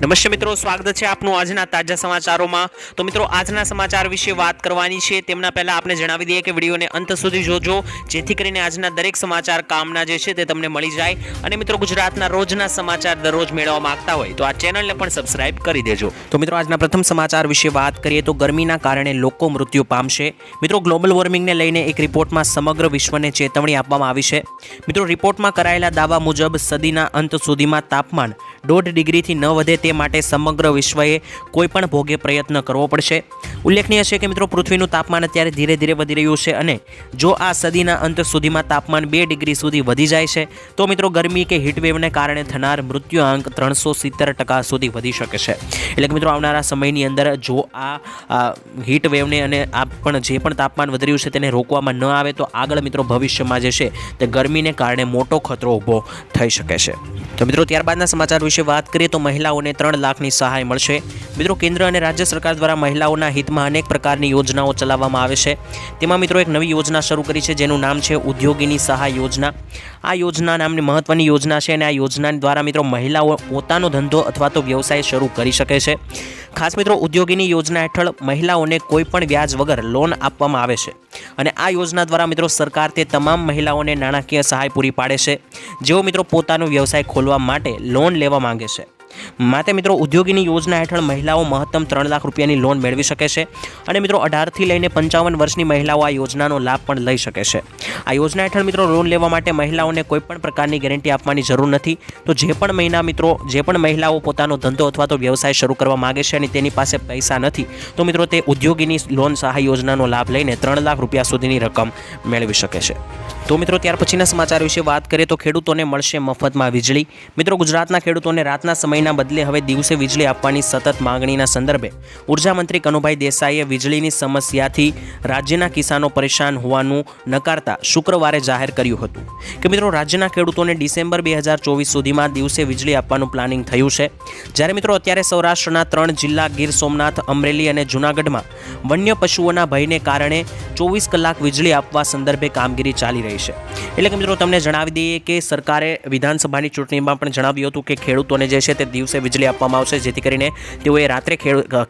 નમસ્તે મિત્રો, સ્વાગત છે આપનું આજના તાજા સમાચારોમાં. તો મિત્રો, આજના સમાચાર વિશે વાત કરવાની છે. તેમના પહેલાં આપણે જણાવી દઈએ કે વિડીયોને અંત સુધી જોજો, જેથી કરીને આજના દરેક સમાચાર કામના જે છે તે તમને મળી જાય. અને મિત્રો, ગુજરાતના રોજના સમાચાર દરરોજ મેળવવા માંગતા હોય તો આ ચેનલને પણ સબસ્ક્રાઇબ કરી દેજો. તો મિત્રો, આજના પ્રથમ સમાચાર વિશે વાત કરીએ તો ગરમીના કારણે લોકો મૃત્યુ પામશે. મિત્રો, ગ્લોબલ વોર્મિંગને લઈને એક રિપોર્ટમાં સમગ્ર વિશ્વને ચેતવણી આપવામાં આવી છે. મિત્રો, રિપોર્ટમાં કરાયેલા દાવા મુજબ સદીના અંત સુધીમાં તાપમાન દોઢ ડિગ્રીથી ન વધે તે માટે સમગ્ર વિશ્વએ કોઈપણ ભોગે પ્રયત્ન કરવો પડશે. ઉલ્લેખનીય છે કે મિત્રો, પૃથ્વીનું તાપમાન અત્યારે ધીરે ધીરે વધી રહ્યું છે અને જો આ સદીના અંત સુધીમાં તાપમાન બે ડિગ્રી સુધી વધી જાય છે, તો મિત્રો ગરમી કે હીટવેવને કારણે થનાર મૃત્યુઆંક ત્રણસો સિત્તેર ટકા સુધી વધી શકે છે. એટલે કે મિત્રો, આવનારા સમયની અંદર જો આ હીટવેવને અને આ પણ જે પણ તાપમાન વધી રહ્યું છે તેને રોકવામાં ન આવે, તો આગળ મિત્રો ભવિષ્યમાં જે છે તે ગરમીને કારણે મોટો ખતરો ઊભો થઈ શકે છે. તો મિત્રો, ત્યારબાદના સમાચાર વિશે વાત કરીએ તો મહિલાઓને ત્રણ લાખની સહાય મળશે. મિત્રો, કેન્દ્ર અને રાજ્ય સરકાર દ્વારા મહિલાઓના હિતમાં અનેક પ્રકારની યોજનાઓ ચલાવવામાં આવે છે. તેમાં મિત્રો, એક નવી યોજના શરૂ કરી છે, જેનું નામ છે ઉદ્યોગીની સહાય યોજના. આ યોજના નામની મહત્વની યોજના છે અને આ યોજના દ્વારા મિત્રો મહિલાઓ પોતાનો ધંધો અથવા તો વ્યવસાય શરૂ કરી શકે છે. ખાસ મિત્રો ઉદ્યોગીની યોજના હેઠળ મહિલાઓને કોઈપણ વ્યાજ વગર લોન આપવામાં આવે છે અને આ યોજના દ્વારા મિત્રો સરકાર તે તમામ મહિલાઓને નાણાકીય સહાય પૂરી પાડે છે. જેઓ મિત્રો પોતાનો વ્યવસાય ખોલવા માટે લોન લેવા માંગે છે. માટે મિત્રો ઉદ્યોગીની યોજના હેઠળ મહિલાઓ મહત્તમ ત્રણ લાખ રૂપિયાની લોન મેળવી શકે છે અને મિત્રો અઢારથી લઈને પંચાવન વર્ષની મહિલાઓ આ યોજનાનો લાભ પણ લઈ શકે છે. આ યોજના હેઠળ મિત્રો લોન લેવા માટે મહિલાઓને કોઈપણ પ્રકારની ગેરંટી આપવાની જરૂર નથી. તો જે પણ મહિના મિત્રો, જે પણ મહિલાઓ પોતાનો ધંધો અથવા તો વ્યવસાય શરૂ કરવા માગે છે અને તેની પાસે પૈસા નથી, તો મિત્રો તે ઉદ્યોગીની લોન સહાય યોજનાનો લાભ લઈને ત્રણ લાખ રૂપિયા સુધીની રકમ મેળવી શકે છે. તો મિત્રો ત્યાર પછીના સમાચાર વિશે વાત કરીએ તો ખેડૂતોને મળશે મફતમાં વીજળી. મિત્રો ગુજરાતના ખેડૂતોને રાતના સમયના બદલે હવે દિવસે વીજળી આપવાની સતત માંગણીના સંદર્ભે ઊર્જા મંત્રી કનુભાઈ દેસાઈએ વીજળીની સમસ્યાથી રાજ્યના કિસાનો પરેશાન હોવાનું નકારતા શુક્રવારે જાહેર કર્યું હતું. કે મિત્રો રાજ્યના ખેડૂતોને ડિસેમ્બર બે હજાર ચોવીસ સુધીમાં દિવસે વીજળી આપવાનું પ્લાનિંગ થયું છે. જ્યારે મિત્રો અત્યારે સૌરાષ્ટ્રના ત્રણ જિલ્લા ગીર સોમનાથ, અમરેલી અને જૂનાગઢમાં વન્ય પશુઓના ભયને કારણે ચોવીસ કલાક વીજળી આપવા સંદર્ભે કામગીરી ચાલી રહી છે એટલે કે મિત્રો, તમને જણાવી દઈએ કે સરકારે વિધાનસભાની ચૂંટણીમાં પણ જણાવ્યું હતું કે ખેડૂતોને જે છે તે દિવસે વીજળી આપવામાં આવશે, જેથી કરીને તેઓએ રાત્રે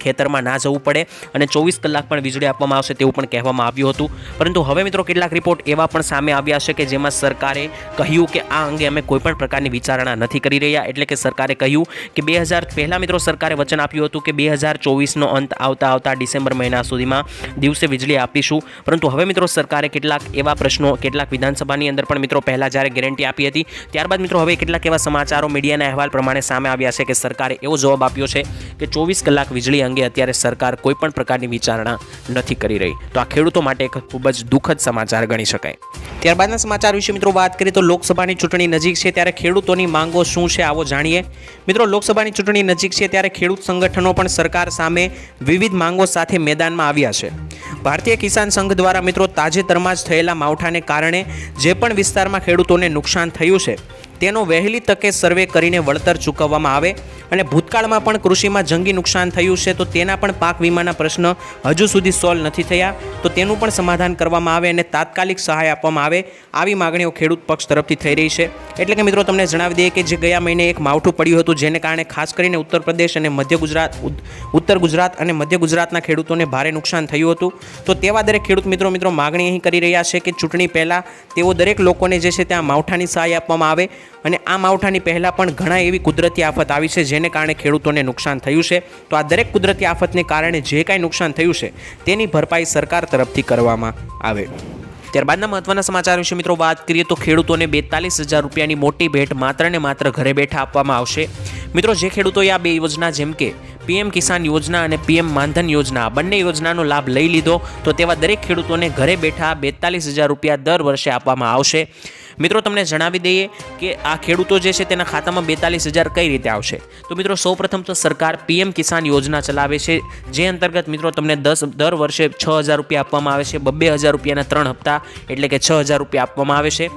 ખેતરમાં ના જવું પડે અને ચોવીસ કલાક પણ વીજળી આપવામાં આવશે તેવું પણ કહેવામાં આવ્યું હતું. પરંતુ હવે મિત્રો, કેટલાક રિપોર્ટ એવા પણ સામે આવ્યા છે કે જેમાં સરકારે કહ્યું કે આ અંગે અમે કોઈપણ પ્રકારની વિચારણા નથી કરી રહ્યા. એટલે કે સરકારે કહ્યું કે બે હજાર, પહેલાં મિત્રો સરકારે વચન આપ્યું હતું કે બે હજાર ચોવીસનો અંત આવતા આવતા ડિસેમ્બર મહિના સુધીમાં દિવસે વીજળી આપીશું. પરંતુ હવે મિત્રો સરકારે કેટલાક એવા પ્રશ્નો, કેટલાક વિધાનસભાની અંદર પણ મિત્રો પહેલાં જ્યારે ગેરંટી આપી હતી, ત્યારબાદ મિત્રો હવે કેટલાક એવા સમાચારો, મીડિયાના અહેવાલ પ્રમાણે સામે આવ્યા છે કે સરકારે એવો જવાબ આપ્યો છે કે ચોવીસ કલાક વીજળી અંગે અત્યારે સરકાર કોઈપણ પ્રકારની વિચારણા નથી કરી રહી. તો આ ખેડૂતો માટે એક ખૂબ જ દુઃખદ સમાચાર ગણી શકાય. ત્યારબાદના સમાચાર વિશે મિત્રો વાત કરીએ તો લોકસભાની ચૂંટણી નજીક છે ત્યારે ખેડૂતોની માંગો શું છે આવો જાણીએ. મિત્રો લોકસભાની ચૂંટણી નજીક છે ત્યારે ખેડૂત સંગઠનો પણ સરકાર સામે વિવિધ માંગો સાથે મેદાનમાં આવ્યા છે. ભારતીય કિસાન સંઘ દ્વારા મિત્રો તાજેતરમાં જ થયેલા માવઠાને કારણે જે પણ વિસ્તારમાં ખેડૂતોને નુકસાન થયું છે, તેનો વહેલી તકે સર્વે કરીને વળતર ચૂકવવામાં આવે. અને ભૂતકાળમાં પણ કૃષિમાં જંગી નુકસાન થયું છે, તો તેના પણ પાક વીમાના પ્રશ્ન હજુ સુધી સોલ્વ નથી થયા. તો તેનું પણ સમાધાન કરવામાં આવે અને તાત્કાલિક સહાય આપવામાં આવે આવી માગણીઓ ખેડૂત પક્ષ તરફથી થઈ રહી છે. એટલે કે મિત્રો, તમને જણાવી દઈએ કે જે ગયા મહિને એક માવઠું પડ્યું હતું, જેને કારણે ખાસ કરીને ઉત્તર પ્રદેશ અને મધ્ય ગુજરાત ઉત્તર ગુજરાત અને મધ્ય ગુજરાતના ખેડૂતોને ભારે નુકસાન થયું હતું. તો તેવા દરેક ખેડૂત મિત્રો મિત્રો, માગણી અહીં કરી રહ્યા છે કે ચૂંટણી પહેલાં તેઓ દરેક લોકોને જે છે ત્યાં માવઠાની સહાય આપવામાં આવે. અને આ માવઠાની પહેલાં પણ ઘણા એવી કુદરતી આફત આવી છે, જેને કારણે ખેડૂતોને નુકસાન થયું છે. તો આ દરેક કુદરતી આફતને કારણે જે કાંઈ નુકસાન થયું છે, તેની ભરપાઈ સરકાર તરફથી કરવામાં આવે. ત્યારબાદના મહત્વના સમાચાર વિશે મિત્રો વાત કરીએ તો ખેડૂતોને બેતાલીસ હજાર રૂપિયાની મોટી ભેટ માત્ર ને માત્ર ઘરે બેઠા આપવામાં આવશે. મિત્રો, જે ખેડૂતોએ આ બે યોજના, જેમ કે પીએમ કિસાન યોજના અને પીએમ માનધન યોજના બંને યોજનાનો લાભ લઈ લીધો, તો તેવા દરેક ખેડૂતોને ઘરે બેઠા બેતાલીસ હજાર રૂપિયા દર વર્ષે આપવામાં આવશે. મિત્રો, તમને જણાવી દઈએ કે આ ખેડૂતો જે છે તેના ખાતામાં બેતાલીસ હજાર કઈ રીતે આવશે? તો મિત્રો, સૌપ્રથમ તો સરકાર પીએમ કિસાન યોજના ચલાવે છે, જે અંતર્ગત મિત્રો તમને દસ, દર વર્ષે છ હજાર રૂપિયા આપવામાં આવે છે, બબ્બે હજાર રૂપિયાના ત્રણ હપ્તા એટલે કે છ હજાર રૂપિયા આપવામાં આવે છે.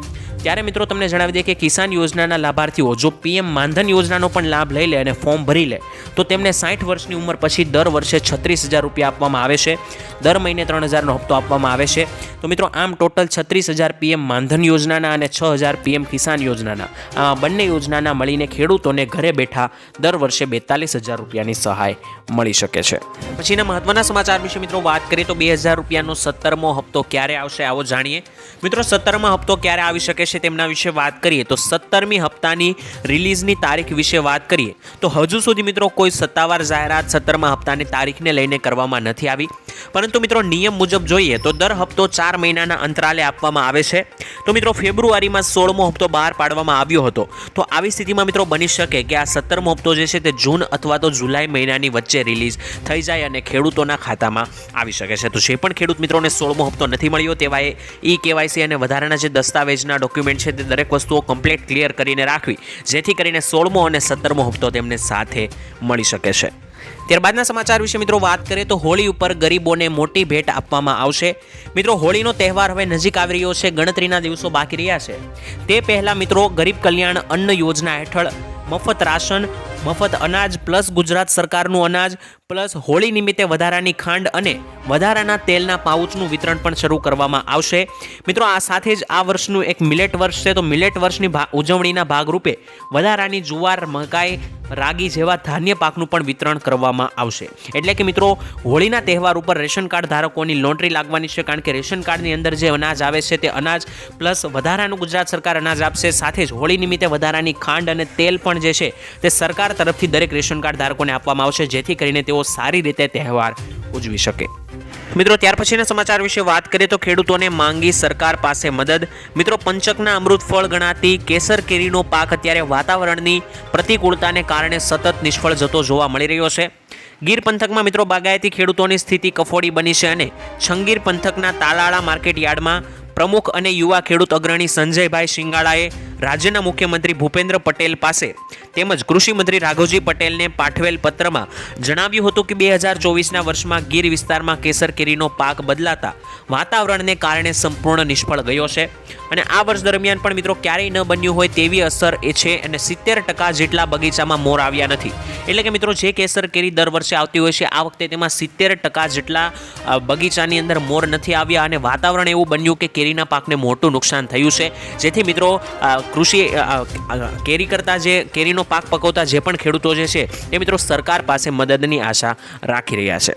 ત્યારે મિત્રો, તમને જણાવી દઈએ કે કિસાન યોજનાના લાભાર્થીઓ, જો પીએમ માનધન યોજનાનો પણ લાભ લઈ લે અને ફોર્મ ભરી લે, તો તેમને સાઠ વર્ષની ઉંમર પછી દર વર્ષે છત્રીસ હજાર રૂપિયા આપવામાં આવે છે. દર મહિને ત્રણ હજારનો હપ્તો આપવામાં આવે છે. તો મિત્રો, આમ ટોટલ છત્રીસ હજાર પીએમ માનધન યોજનાના અને છ હજાર પીએમ કિસાન યોજનાના. આ બંને યોજનાના મળીને ખેડૂતોને ઘરે બેઠા દર વર્ષે બેતાલીસ હજાર રૂપિયાની સહાય મળી શકે છે. પછીના મહત્વના સમાચાર વિશે મિત્રો વાત કરીએ તો બે હજાર રૂપિયાનો સત્તરમો હપ્તો ક્યારે આવશે આવો જાણીએ. મિત્રો, સત્તરમા હપ્તો ક્યારે આવી શકે છે તેમના વિશે વાત કરીએ તો સત્તરમી હપ્તાની રિલીઝની તારીખ વિશે વાત કરીએ તો હજુ સુધી મિત્રો કોઈ સત્તાવાર જાહેરાત સત્તરમા હપ્તાની તારીખને લઈને કરવામાં નથી આવી. પરંતુ મિત્રો નિયમ મુજબ જોઈએ તો દર હપ્તો ચાર મહિનાના અંતરાલે આપવામાં આવે છે. તો મિત્રો ફેબ્રુઆરીમાં સોળમો હપ્તો બહાર પાડવામાં આવ્યો હતો. તો આવી સ્થિતિમાં મિત્રો બની શકે કે આ સત્તરમો હપ્તો જે છે તે જૂન અથવા તો જુલાઈ મહિનાની વચ્ચે રિલીઝ થઈ જાય અને ખેડૂતોના ખાતામાં આવી શકે છે. તો જે પણ ખેડૂત મિત્રોને સોળમો હપ્તો નથી મળ્યો તેવા ઈ કેવાયસી અને વધારાના જે દસ્તાવેજના ડોક્યુમેન્ટ છે તે દરેક વસ્તુઓ કમ્પ્લીટ ક્લિયર કરીને રાખવી, જેથી કરીને સોળમો અને સત્તરમો હપ્તો તેમને સાથે મળી શકે છે. ત્યારબાદના સમાચાર વિશે મિત્રો વાત કરીએ તો હોળી ઉપર ગરીબોને મોટી ભેટ આપવામાં આવશે. મિત્રો, હોળીનો તહેવાર હવે નજીક આવી રહ્યો છે, ગણતરીના દિવસો બાકી રહ્યા છે. તે પહેલાં મિત્રો, ગરીબ કલ્યાણ અન્ન યોજના હેઠળ મફત રાશન મફત અનાજ પ્લસ ગુજરાત સરકારનું અનાજ પ્લસ હોળી નિમિત્તે વધારાની ખાંડ અને વધારાના તેલના પાઉચનું વિતરણ પણ શરૂ કરવામાં આવશે. મિત્રો, આ સાથે જ આ વર્ષનું એક મિલેટ વર્ષ છે. તો મિલેટ વર્ષની ઉજવણીના ભાગરૂપે વધારાની જુવાર, મકાઈ, રાગી જેવા ધાન્ય પાકનું પણ વિતરણ કરવામાં આવશે. એટલે કે મિત્રો, હોળીના તહેવાર ઉપર રેશન કાર્ડ ધારકોની લોન્ટરી લાગવાની છે કારણ કે રેશન કાર્ડની અંદર જે અનાજ આવે છે તે અનાજ પ્લસ વધારાનું ગુજરાત સરકાર અનાજ આપશે. સાથે જ હોળી નિમિત્તે વધારાની ખાંડ અને તેલ પણ જે છે તે સરકાર તરફથી દરેક રેશન કાર્ડ ધારકોને આપવામાં આવશે, જેથી કરીને તેઓ સારી રીતે તહેવાર ઉજવી શકે. મિત્રો, ત્યાર પછીના સમાચાર વિશે વાત કરીએ તો ખેડૂતોને માંગી સરકાર પાસે મદદ. મિત્રો, પંચકના અમૃત ફળ ગણાતી કેસર કેરીનો પાક અત્યારે વાતાવરણની પ્રતિકૂળતાને કારણે સતત નિષ્ફળ જતો જોવા મળી રહ્યો છે. ગીર પંથકમાં મિત્રો બાગાયતી ખેડૂતોની સ્થિતિ કફોડી બની છે અને છંગીર પંથકના તાલાળા માર્કેટ યાર્ડમાં પ્રમુખ અને યુવા ખેડૂત અગ્રણી સંજયભાઈ શિંગાળાએ રાજ્યના મુખ્યમંત્રી ભૂપેન્દ્ર પટેલ પાસે તેમજ કૃષિમંત્રી રાઘવજી પટેલને પાઠવેલ પત્રમાં જણાવ્યું હતું કે બે હજાર ચોવીસના વર્ષમાં ગીર વિસ્તારમાં કેસર કેરીનો પાક બદલાતા વાતાવરણને કારણે સંપૂર્ણ નિષ્ફળ ગયો છે. અને આ વર્ષ દરમિયાન પણ મિત્રો ક્યારેય ન બન્યું હોય તેવી અસર એ છે અને સિત્તેર ટકા જેટલા બગીચામાં મોર આવ્યા નથી. એટલે કે મિત્રો જે કેસર કેરી દર વર્ષે આવતી હોય છે, આ વખતે તેમાં સિત્તેર ટકા જેટલા બગીચાની અંદર મોર નથી આવ્યા અને વાતાવરણ એવું બન્યું કે કેરીના પાકને મોટું નુકસાન થયું છે. જેથી મિત્રો કૃષિ કેરી કરતા જે, કેરીનો પાક પકવતા જે પણ ખેડૂતો જે છે, એ મિત્રો સરકાર પાસે મદદની આશા રાખી રહ્યા છે.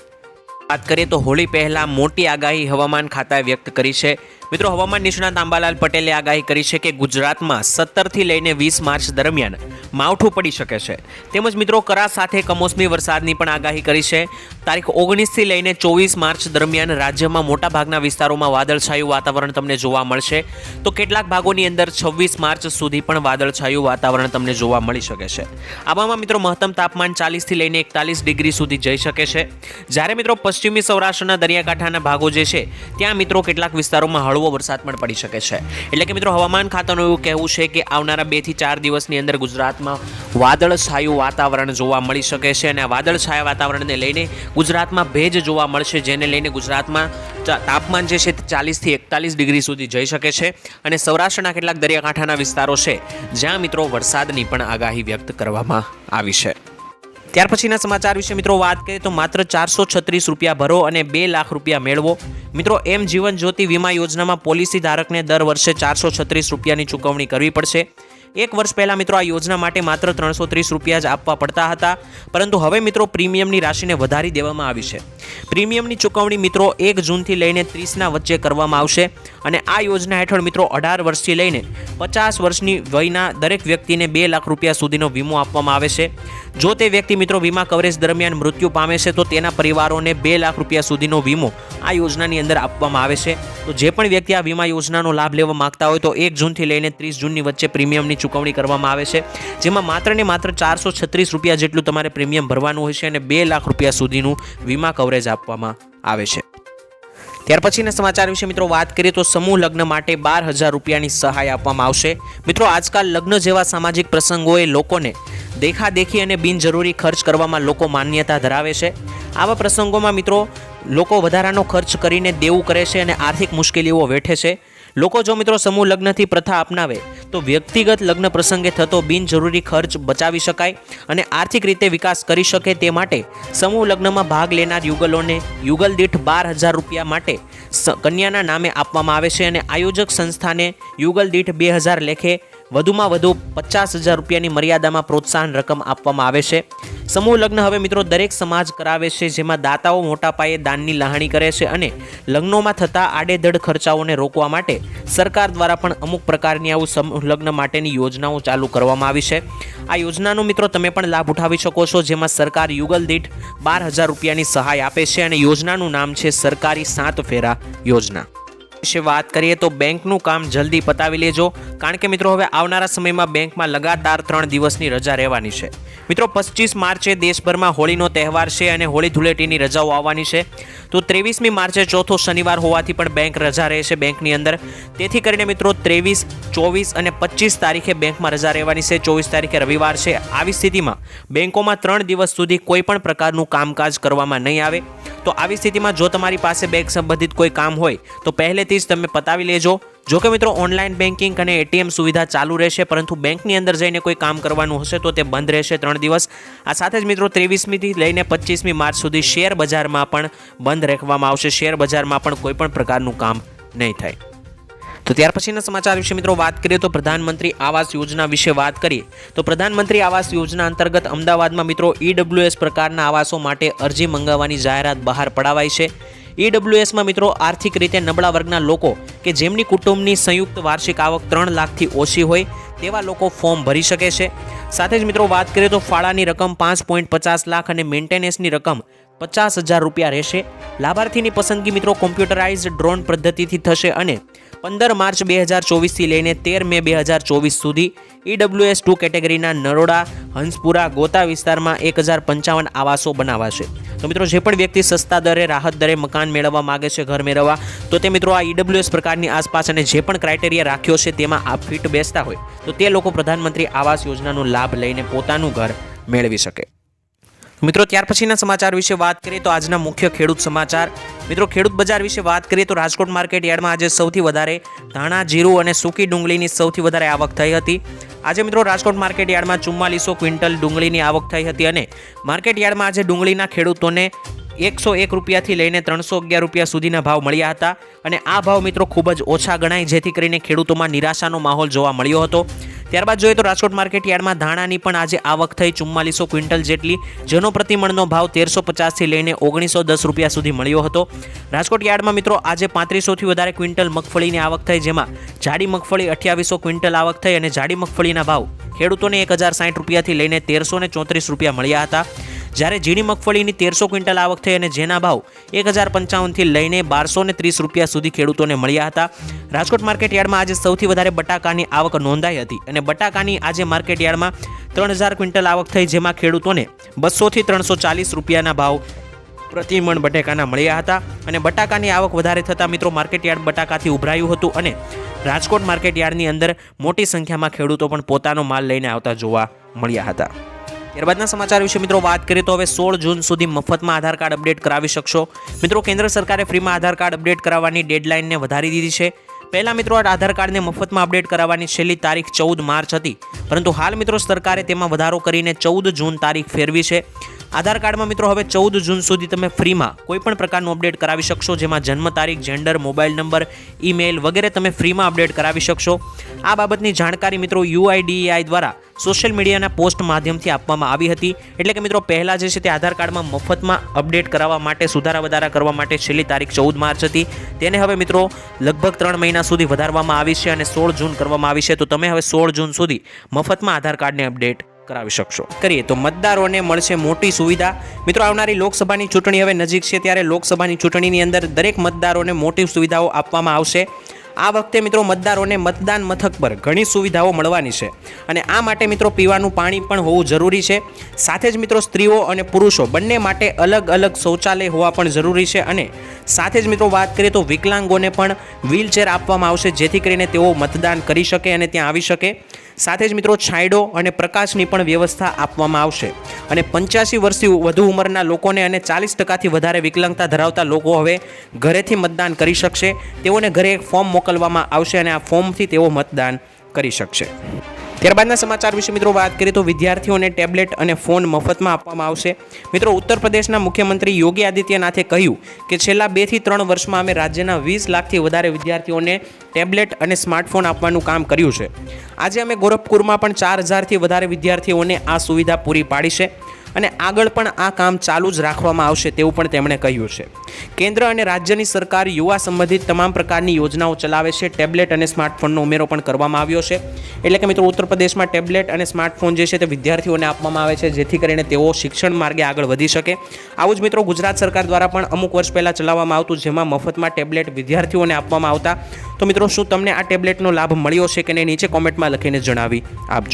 વાત કરીએ તો હોળી પહેલાં મોટી આગાહી હવામાન ખાતાએ વ્યક્ત કરી છે. મિત્રો, હવામાન નિષ્ણાત આંબાલાલ પટેલે આગાહી કરી છે કે ગુજરાતમાં સત્તરથી લઈને વીસ માર્ચ દરમિયાન માવઠું પડી શકે છે. તેમજ મિત્રો કરા સાથે કમોસમી વરસાદની પણ આગાહી કરી છે. તારીખ ઓગણીસથી લઈને ચોવીસ માર્ચ દરમિયાન રાજ્યમાં મોટાભાગના વિસ્તારોમાં વાદળછાયું વાતાવરણ તમને જોવા મળશે. તો કેટલાક ભાગોની અંદર છવ્વીસ માર્ચ સુધી પણ વાદળછાયું વાતાવરણ તમને જોવા મળી શકે છે. આવામાં મિત્રો મહત્તમ તાપમાન ચાલીસથી લઈને એકતાલીસ ડિગ્રી સુધી જઈ શકે છે. જ્યારે મિત્રો પશ્ચિમી સૌરાષ્ટ્રના દરિયાકાંઠાના ભાગો જે છે, ત્યાં મિત્રો કેટલાક વિસ્તારોમાં હળવો વરસાદ પણ પડી શકે છે. એટલે કે મિત્રો હવામાન ખાતાનું એવું કહેવું છે કે આવનારા બેથી ચાર દિવસની અંદર ગુજરાતમાં વાદળછાયું વાતાવરણ જોવા મળી શકે છે અને વાદળછાયા વાતાવરણને લઈને ગુજરાતમાં ભેજ જોવા મળશે, જેને લઈને ગુજરાતમાં તાપમાન જે છે તે ચાલીસથી એકતાલીસ ડિગ્રી સુધી જઈ શકે છે અને સૌરાષ્ટ્રના કેટલાક દરિયાકાંઠાના વિસ્તારો છે, જ્યાં મિત્રો વરસાદની પણ આગાહી વ્યક્ત કરવામાં આવી છે. ત્યાર પછીના સમાચાર વિશે મિત્રો વાત કરીએ તો માત્ર ચારસો છત્રીસ રૂપિયા ભરો અને બે લાખ રૂપિયા મેળવો. મિત્રો, એમ જીવન જ્યોતિ વીમા યોજનામાં પોલિસી ધારકને દર વર્ષે ચારસો છત્રીસ રૂપિયાની ચૂકવણી કરવી પડશે. એક વર્ષ પહેલાં મિત્રો આ યોજના માટે માત્ર ત્રણસો ત્રીસ રૂપિયા જ આપવા પડતા હતા. પરંતુ હવે મિત્રો પ્રીમિયમની રાશિને વધારી દેવામાં આવી છે. પ્રીમિયમની ચૂકવણી મિત્રો એક જૂનથી લઈને ત્રીસના વચ્ચે કરવામાં આવશે અને આ યોજના હેઠળ મિત્રો અઢાર વર્ષથી લઈને પચાસ વર્ષની વયના દરેક વ્યક્તિને બે લાખ રૂપિયા સુધીનો વીમો આપવામાં આવે છે. જો તે વ્યક્તિ મિત્રો વીમા કવરેજ દરમિયાન મૃત્યુ પામે છે તો તેના પરિવારોને બે લાખ રૂપિયા સુધીનો વીમો આ યોજનાની અંદર આપવામાં આવે છે. તો જે પણ વ્યક્તિ આ વીમા યોજનાનો લાભ લેવા માંગતા હોય તો એક જૂનથી લઈને ત્રીસ જૂનની વચ્ચે પ્રીમિયમની ચૂકવણી કરવામાં આવે છે, જેમાં માત્ર ને માત્ર ચારસો છત્રીસ રૂપિયા જેટલું તમારે પ્રીમિયમ ભરવાનું હોય છે અને બે લાખ રૂપિયા સુધીનું વીમા કવરેજ આપવામાં આવે છે. ત્યાર પછીના સમાચાર વિશે મિત્રો વાત કરીએ તો સમૂહ લગ્ન માટે બાર હજાર રૂપિયાની સહાય આપવામાં આવશે. મિત્રો આજકાલ લગ્ન જેવા સામાજિક પ્રસંગોએ લોકોને દેખાદેખી અને બિનજરૂરી ખર્ચ કરવામાં લોકો માન્યતા ધરાવે છે. આવા પ્રસંગોમાં મિત્રો લોકો વધારાનો ખર્ચ કરીને દેવું કરે છે અને આર્થિક મુશ્કેલીઓ વેઠે છે. લોકો જો મિત્રો સમૂહ લગ્નથી પ્રથા અપનાવે, તો વ્યક્તિગત લગ્ન પ્રસંગે થતો બિનજરૂરી ખર્ચ બચાવી શકાય અને આર્થિક રીતે વિકાસ કરી શકે તે માટે સમૂહ લગ્નમાં ભાગ લેનાર યુગલોને યુગલ દીઠ બાર હજાર રૂપિયા માટે કન્યાના નામે આપવામાં આવે છે અને આયોજક સંસ્થાને યુગલ દીઠ બે હજાર લેખે વધુમાં વધુ પચાસ હજાર રૂપિયાની મર્યાદામાં પ્રોત્સાહન રકમ આપવામાં આવે છે. સમૂહ લગ્ન હવે મિત્રો દરેક સમાજ કરાવે છે, જેમાં દાતાઓ મોટા પાયે દાનની લાહણી કરે છે અને લગ્નોમાં થતા આડેધડ ખર્ચાઓને રોકવા માટે સરકાર દ્વારા પણ અમુક પ્રકારની આવું સમૂહ લગ્ન માટેની યોજનાઓ ચાલુ કરવામાં આવી છે. આ યોજનાનો મિત્રો તમે પણ લાભ ઉઠાવી શકો છો, જેમાં સરકાર યુગલ દીઠ બાર હજાર રૂપિયાની સહાય આપે છે અને યોજનાનું નામ છે સરકારી સાત ફેરા યોજના. વિશે વાત કરીએ તો બેંકનું કામ જલ્દી પતાવી લેજો. કારણ કે મિત્રો, હવે આવનારા સમયમાં બેંકમાં લગાતાર ત્રણ દિવસની રજા રહેવાની છે. મિત્રો પચીસ માર્ચે દેશભરમાં હોળીનો તહેવાર છે અને હોળી ધૂળેટીની રજાઓ આવવાની છે. તો ત્રેવીસમી માર્ચે ચોથો શનિવાર હોવાથી પણ બેંક રજા રહેશે બેંકની અંદર. તેથી કરીને મિત્રો, ત્રેવીસ, ચોવીસ અને પચીસ તારીખે બેંકમાં રજા રહેવાની છે. ચોવીસ તારીખે રવિવાર છે. આવી સ્થિતિમાં બેંકોમાં ત્રણ દિવસ સુધી કોઈ પણ પ્રકારનું કામકાજ કરવામાં નહીં આવે. તો આવી સ્થિતિમાં જો તમારી પાસે બેંક સંબંધિત કોઈ કામ હોય, તો પહેલેથી જ તમે પતાવી લેજો. જો કે મિત્રો ઓનલાઈન બેન્કિંગ અને એટીએમ સુવિધા ચાલુ રહેશે, પરંતુ બેંકની અંદર જઈને કોઈ કામ કરવાનું હશે તો તે બંધ રહેશે ત્રણ દિવસ. આ સાથે જ મિત્રો, ત્રેવીસમીથી લઈને પચીસમી માર્ચ સુધી શેર બજારમાં પણ બંધ રાખવામાં આવશે. શેર બજારમાં પણ કોઈ પણ પ્રકારનું કામ નહીં થાય. તો ત્યાર પછીના સમાચાર વિશે મિત્રો વાત કરીએ તો પ્રધાનમંત્રી આવાસ યોજના વિશે વાત કરીએ તો પ્રધાનમંત્રી આવાસ યોજના અંતર્ગત અમદાવાદમાં મિત્રો ઈડબ્લ્યુએસ પ્રકારના આવાસો માટે અરજી મંગાવવાની જાહેરાત બહાર પડાવાઈ છે. ઈડબ્લ્યુએસમાં મિત્રો આર્થિક રીતે નબળા વર્ગના લોકો કે જેમની કુટુંબની સંયુક્ત વાર્ષિક આવક ત્રણ લાખથી ઓછી હોય તેવા લોકો ફોર્મ ભરી શકે છે. સાથે જ મિત્રો વાત કરીએ તો ફાળાની રકમ પાંચ પોઈન્ટ પચાસ લાખ અને મેન્ટેનન્સની રકમ પચાસ હજાર રૂપિયા રહેશે. લાભાર્થીની પસંદગી મિત્રો કોમ્પ્યુટરાઇઝ ડ્રોન પદ્ધતિથી થશે અને પંદર માર્ચ બે હજાર ચોવીસથી લઈને તેર મે બે હજાર ચોવીસ સુધી ઈડબ્લ્યુએસ ટુ કેટેગરીના નરોડા, હંસપુરા, ગોતા વિસ્તારમાં એક હજાર પંચાવન આવાસો બનાવાશે. તો મિત્રો જે પણ વ્યક્તિ સસ્તા દરે, રાહત દરે મકાન મેળવવા માગે છે, ઘર મેળવવા, તો તે મિત્રો આ ઈડબ્લ્યુએસ પ્રકારની આસપાસ અને જે પણ ક્રાઇટેરિયા રાખ્યો છે તેમાં આ ફિટ બેસતા હોય. તો તે લોકો પ્રધાનમંત્રી આવાસ યોજનાનો લાભ લઈને પોતાનું ઘર મેળવી શકે. મિત્રો, ત્યાર પછીના સમાચાર વિશે વાત કરીએ તો આજના મુખ્ય ખેડૂત સમાચાર. મિત્રો, ખેડૂત બજાર વિશે વાત કરીએ તો રાજકોટ માર્કેટ યાર્ડમાં આજે સૌથી વધારે ધાણા, જીરું અને સૂકી ડુંગળીની સૌથી વધારે આવક થઈ હતી. આજે મિત્રો, રાજકોટ માર્કેટ યાર્ડમાં ચુમ્માલીસો ક્વિન્ટલ ડુંગળીની આવક થઈ હતી અને માર્કેટ યાર્ડમાં આજે ડુંગળીના ખેડૂતોને એકસો એક રૂપિયાથી લઈને ત્રણસો અગિયાર રૂપિયા સુધીના ભાવ મળ્યા હતા અને આ ભાવ મિત્રો ખૂબ જ ઓછા ગણાય, જેથી કરીને ખેડૂતોમાં નિરાશાનો માહોલ જોવા મળ્યો હતો. ત્યારબાદ જોઈએ તો રાજકોટ માર્કેટ યાર્ડમાં ધાણાની પણ આજે આવક થઈ ચુમ્માલીસો ક્વિન્ટલ જેટલી. જેનો પ્રતિમણનો ભાવ તેરસો પચાસથી લઈને ઓગણીસો દસ રૂપિયા સુધી મળ્યો હતો. રાજકોટ યાર્ડમાં મિત્રો આજે પાંત્રીસોથી વધારે ક્વિન્ટલ મગફળીની આવક થઈ, જેમાં જાડી મગફળી અઠ્યાવીસો ક્વિન્ટલ આવક થઈ અને જાડી મગફળીના ભાવ ખેડૂતોને એક હજાર સાઠ રૂપિયાથી લઈને તેરસો ચોત્રીસ રૂપિયા મળ્યા હતા. જ્યારે ઝીણી મગફળીની તેરસો ક્વિન્ટલ આવક થઈ અને જેના ભાવ એક હજાર પંચાવનથી લઈને બારસો ત્રીસ રૂપિયા સુધી ખેડૂતોને મળ્યા હતા. રાજકોટ માર્કેટ યાર્ડમાં આજે સૌથી વધારે બટાકાની આવક નોંધાઈ હતી અને બટાકાની આજે માર્કેટ યાર્ડમાં ત્રણ હજાર ક્વિન્ટલ આવક થઈ, જેમાં ખેડૂતોને બસોથી ત્રણસો ચાલીસ રૂપિયાના ભાવ પ્રતિમણ બટાકાના મળ્યા હતા અને બટાકાની આવક વધારે થતાં મિત્રો માર્કેટયાર્ડ બટાકાથી ઉભરાયું હતું અને રાજકોટ માર્કેટયાર્ડની અંદર મોટી સંખ્યામાં ખેડૂતો પણ પોતાનો માલ લઈને આવતા જોવા મળ્યા હતા. ત્યારબાદના સમાચાર વિશે મિત્રો વાત કરીએ તો હવે સોળ જૂન સુધી મફતમાં આધાર કાર્ડ અપડેટ કરાવી શકશો. મિત્રો, કેન્દ્ર સરકારે ફ્રીમાં આધાર કાર્ડ અપડેટ કરાવવાની ડેડલાઇનને વધારી દીધી છે. પહેલાં મિત્રો આધાર કાર્ડને મફતમાં અપડેટ કરાવવાની છેલ્લી તારીખ ચૌદ માર્ચ હતી. પરંતુ હાલ મિત્રો, સરકારે તેમાં વધારો કરીને ચૌદ જૂન તારીખ ફેરવી છે. આધાર કાર્ડમાં મિત્રો હવે ચૌદ જૂન સુધી તમે ફ્રીમાં કોઈ પણ પ્રકારનું અપડેટ કરાવી શકશો, જેમાં જન્મ તારીખ જેન્ડર મોબાઈલ નંબર ઈમેલ વગેરે તમે ફ્રીમાં અપડેટ કરાવી શકશો. આ બાબતની જાણકારી મિત્રો યુઆઈડીએઆઈ દ્વારા સોશિયલ મીડિયાના પોસ્ટ માધ્યમથી આપવામાં આવી હતી. એટલે કે મિત્રો પહેલાં જે છે તે આધાર કાર્ડમાં મફતમાં અપડેટ કરાવવા માટે, સુધારા વધારા કરવા માટે છેલ્લી તારીખ ચૌદ માર્ચ હતી. તેને હવે મિત્રો લગભગ ત્રણ મહિના સુધી વધારવામાં આવી છે અને સોળ જૂન કરવામાં આવી છે. તો તમે હવે સોળ જૂન સુધી મફતમાં આધાર કાર્ડને અપડેટ કરાવી શકશો. કરીએ તો મતદારોને મળશે મોટી સુવિધા. મિત્રો, આવનારી લોકસભાની ચૂંટણી હવે નજીક છે ત્યારે લોકસભાની ચૂંટણીની અંદર દરેક મતદારોને મોટી સુવિધાઓ આપવામાં આવશે. આ વખતે મિત્રો, મતદારોને મતદાન મથક પર ઘણી સુવિધાઓ મળવાની છે અને આ માટે મિત્રો, પીવાનું પાણી પણ હોવું જરૂરી છે. સાથે જ મિત્રો, સ્ત્રીઓ અને પુરુષો બંને માટે અલગ અલગ શૌચાલય હોવા પણ જરૂરી છે અને સાથે જ મિત્રો, વાત કરીએ તો વિકલાંગોને પણ વ્હીલચેર આપવામાં આવશે જેથી કરીને તેઓ મતદાન કરી શકે અને ત્યાં આવી શકે. સાથે જ મિત્રો છાંયડો અને પ્રકાશની પણ વ્યવસ્થા આપવામાં આવશે. અને પંચ્યાસી વર્ષથી વધુ ઉંમરના લોકોને અને ચાલીસ ટકાથી વધારે વિકલાંગતા ધરાવતા લોકો હવે ઘરેથી મતદાન કરી શકશે. તેઓને ઘરે એક ફોર્મ મોકલવામાં આવશે અને આ ફોર્મથી તેઓ મતદાન કરી શકશે. ત્યારબાદના સમાચાર વિશે મિત્રો વાત કરીએ તો વિદ્યાર્થીઓને ટેબ્લેટ અને ફોન મફતમાં આપવામાં આવશે. મિત્રો, ઉત્તર પ્રદેશના મુખ્યમંત્રી યોગી આદિત્યનાથે કહ્યું કે છેલ્લા બેથી ત્રણ વર્ષમાં અમે રાજ્યના વીસ લાખથી વધારે વિદ્યાર્થીઓને ટેબ્લેટ અને સ્માર્ટફોન આપવાનું કામ કર્યું છે. આજે અમે ગોરખપુરમાં પણ ચાર હજારથી વધારે વિદ્યાર્થીઓને આ સુવિધા પૂરી પાડી છે. અને આગળ પણ આ કામ ચાલુ જ રાખવામાં આવશે તેવું પણ તેમણે કહ્યું છે. કેન્દ્ર અને રાજ્યની સરકાર યુવા સંબંધિત તમામ પ્રકારની યોજનાઓ ચલાવે છે. ટેબ્લેટ અને સ્માર્ટફોનનો ઉમેરો પણ કરવામાં આવ્યો છે. એટલે કે મિત્રો, ઉત્તર પ્રદેશમાં ટેબ્લેટ અને સ્માર્ટફોન જે છે તે વિદ્યાર્થીઓને આપવામાં આવે છે, જેથી કરીને તેઓ શિક્ષણ માર્ગે આગળ વધી શકે. આવું જ મિત્રો, ગુજરાત સરકાર દ્વારા પણ અમુક વર્ષ પહેલાં ચલાવવામાં આવતું, જેમાં મફતમાં ટેબ્લેટ વિદ્યાર્થીઓને આપવામાં આવતા. તો મિત્રો, શું તમને આ ટેબ્લેટનો લાભ મળ્યો છે કે નહીં? નીચે કોમેન્ટમાં લખીને જણાવી આપજો.